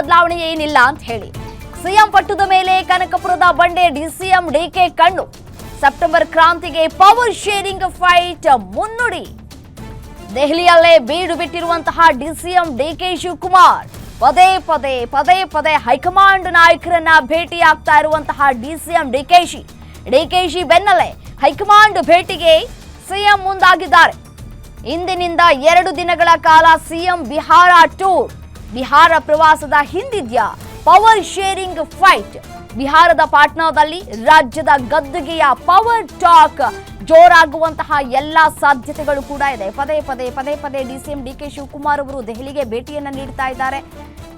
ಬದಲಾವಣೆ ಏನಿಲ್ಲ ಅಂತ ಹೇಳಿ. ಸಿಎಂ ಪಟ್ಟದ ಮೇಲೆ ಕನಕಪುರದ ಬಂಡೆ ಡಿಸಿಎಂ ಡಿಕೆ ಕಣ್ಣು. ಸೆಪ್ಟೆಂಬರ್ ಕ್ರಾಂತಿಗೆ ಪವರ್ ಶೇರಿಂಗ್ ಫೈಟ್ ಮುನ್ನುಡಿ. ದೆಹಲಿಯಲ್ಲೇ ಬೀಡು ಬಿಟ್ಟಿರುವಂತಹ ಡಿಸಿಎಂ ಡಿಕೆ ಶಿವಕುಮಾರ್. ಪದೇ ಪದೇ ಪದೇ ಪದೇ ಹೈಕಮಾಂಡ್ ನಾಯಕರನ್ನ ಭೇಟಿಯಾಗ್ತಾ ಇರುವಂತಹ ಡಿಸಿಎಂ ಡಿಕೆಶಿ ಡಿಕೆಶಿ ಬೆನ್ನಲ್ಲೇ ಹೈಕಮಾಂಡ್ ಭೇಟಿಗೆ ಸಿಎಂ ಮುಂದಾಗಿದ್ದಾರೆ. ಇಂದಿನಿಂದ ಎರಡು ದಿನಗಳ ಕಾಲ ಸಿಎಂ ಬಿಹಾರ ಟೂರ್. ಬಿಹಾರ ಪ್ರವಾಸದ ಹಿಂದಿದ್ಯಾ? ಪವರ್ ಶೇರಿಂಗ್ ಫೈಟ್ ಬಿಹಾರದ ಪಾಟ್ನಾದಲ್ಲಿ ರಾಜ್ಯದ ಗದ್ದುಗೆಯ ಪವರ್ ಟಾಕ್ ಜೋರಾಗುವಂತಹ ಎಲ್ಲ ಸಾಧ್ಯತೆಗಳು ಕೂಡ ಇದೆ. ಪದೇ ಪದೇ ಪದೇ ಪದೇ ಡಿಸಿಎಂ ಡಿ ಕೆ ಶಿವಕುಮಾರ್ ಅವರು ದೆಹಲಿಗೆ ಭೇಟಿಯನ್ನ ನೀಡ್ತಾ ಇದ್ದಾರೆ.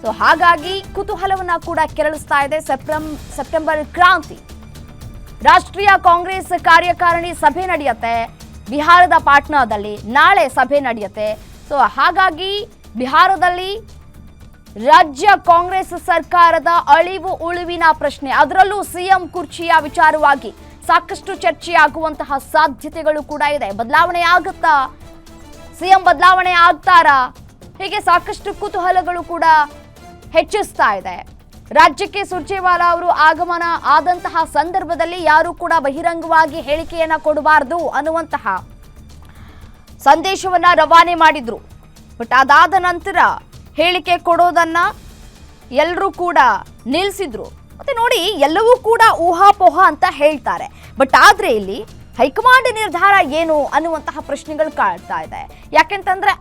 ಸೊ ಹಾಗಾಗಿ ಕುತೂಹಲವನ್ನ ಕೂಡ ಕೆರಳಿಸ್ತಾ ಇದೆ ಸೆಪ್ಟೆಂ ಸೆಪ್ಟೆಂಬರ್ ಕ್ರಾಂತಿ. ರಾಷ್ಟ್ರೀಯ ಕಾಂಗ್ರೆಸ್ ಕಾರ್ಯಕಾರಿಣಿ ಸಭೆ ನಡೆಯುತ್ತೆ. ಬಿಹಾರದ ಪಾಟ್ನಾದಲ್ಲಿ ನಾಳೆ ಸಭೆ ನಡೆಯುತ್ತೆ. ಸೊ ಹಾಗಾಗಿ ಬಿಹಾರದಲ್ಲಿ ರಾಜ್ಯ ಕಾಂಗ್ರೆಸ್ ಸರ್ಕಾರದ ಅಳಿವು ಉಳಿವಿನ ಪ್ರಶ್ನೆ. ಅದರಲ್ಲೂ ಸಿಎಂ ಕುರ್ಚಿಯ ವಿಚಾರವಾಗಿ ಸಾಕಷ್ಟು ಚರ್ಚೆಯಾಗುವಂತಹ ಸಾಧ್ಯತೆಗಳು ಕೂಡ ಇದೆ. ಬದಲಾವಣೆ ಆಗುತ್ತಾ? ಸಿಎಂ ಬದಲಾವಣೆ ಆಗ್ತಾರಾ? ಹೀಗೆ ಸಾಕಷ್ಟು ಕುತೂಹಲಗಳು ಕೂಡ ಹೆಚ್ಚಿಸ್ತಾ ಇದೆ. ರಾಜ್ಯಕ್ಕೆ ಸುರ್ಜೇವಾಲಾ ಅವರು ಆಗಮನ ಆದಂತಹ ಸಂದರ್ಭದಲ್ಲಿ ಯಾರು ಕೂಡ ಬಹಿರಂಗವಾಗಿ ಹೇಳಿಕೆಯನ್ನ ಕೊಡಬಾರದು ಅನ್ನುವಂತಹ ಸಂದೇಶವನ್ನ ರವಾನೆ ಮಾಡಿದ್ರು. ಬಟ್ ಅದಾದ ನಂತರ ಹೇಳಿಕೆ ಕೊಡೋದನ್ನ ಎಲ್ಲರೂ ಕೂಡ ನಿಲ್ಲಿಸಿದ್ರು ಮತ್ತೆ ನೋಡಿ, ಎಲ್ಲವೂ ಕೂಡ ಊಹಾಪೋಹ ಅಂತ ಹೇಳ್ತಾರೆ. ಬಟ್ ಆದ್ರೆ ಇಲ್ಲಿ ಹೈಕಮಾಂಡ್ ನಿರ್ಧಾರ ಏನು ಅನ್ನುವಂತಹ ಪ್ರಶ್ನೆಗಳು ಕಾಡ್ತಾ ಇದೆ. ಯಾಕೆಂತಂದ್ರೆ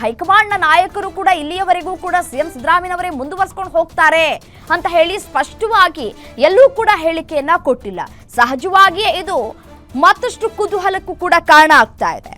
ಹೈಕಮಾಂಡ್ನ ನಾಯಕರು ಕೂಡ ಇಲ್ಲಿಯವರೆಗೂ ಕೂಡ ಸಿಎಂ ಸಿದ್ದರಾಮಯ್ಯನವರೇ ಮುಂದುವರ್ಸ್ಕೊಂಡು ಹೋಗ್ತಾರೆ ಅಂತ ಹೇಳಿ ಸ್ಪಷ್ಟವಾಗಿ ಎಲ್ಲೂ ಕೂಡ ಹೇಳಿಕೆಯನ್ನ ಕೊಟ್ಟಿಲ್ಲ. ಸಹಜವಾಗಿಯೇ ಇದು ಮತ್ತಷ್ಟು ಕುತೂಹಲಕ್ಕೂ ಕೂಡ ಕಾರಣ ಆಗ್ತಾ ಇದೆ.